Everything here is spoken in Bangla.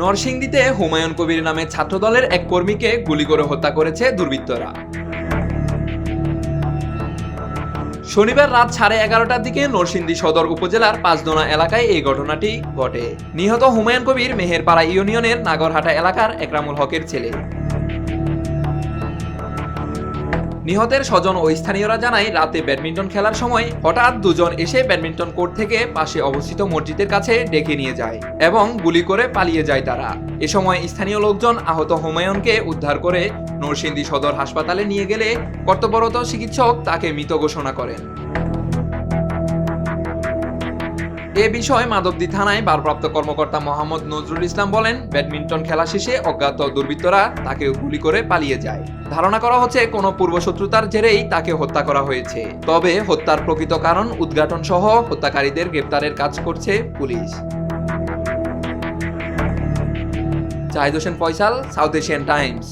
নরসিংদীতে হুমায়ুন কবির নামে ছাত্রদলের এক কর্মীকে গুলি করে হত্যা করেছে দুর্বৃত্তরা। শনিবার রাত সাড়ে এগারোটার দিকে নরসিংদী সদর উপজেলার পাঁচদোনা এলাকায় এই ঘটনাটি ঘটে। নিহত হুমায়ুন কবির মেহেরপাড়া ইউনিয়নের নাগরহাটা এলাকার একরামুল হকের ছেলে। নিহতের স্বজন ও স্থানীয়রা জানায়, রাতে ব্যাডমিন্টন খেলার সময় হঠাৎ দুজন এসে ব্যাডমিন্টন কোর্ট থেকে পাশে অবস্থিত মসজিদের কাছে ডেকে নিয়ে যায় এবং গুলি করে পালিয়ে যায় তারা। এ সময় স্থানীয় লোকজন আহত হুমায়ুনকে উদ্ধার করে নরসিংদী সদর হাসপাতালে নিয়ে গেলে কর্তব্যরত চিকিৎসক তাকে মৃত ঘোষণা করেন। এ বিষয়ে মাধবদী থানায় ভারপ্রাপ্ত কর্মকর্তা মোহাম্মদ নজরুল ইসলাম বলেন, ব্যাডমিন্টন খেলা শেষে অজ্ঞাত দুর্বৃত্তরা তাকে গুলি করে পালিয়ে যায়। ধারণা করা হচ্ছে কোনো পূর্বশত্রুতার জেরেই তাকে হত্যা করা হয়েছে। তবে হত্যার প্রকৃত কারণ উদ্ঘাটন সহ হত্যাকারীদের গ্রেপ্তারের কাজ করছে police. Zahid Hossain Faisal, South Asian Times.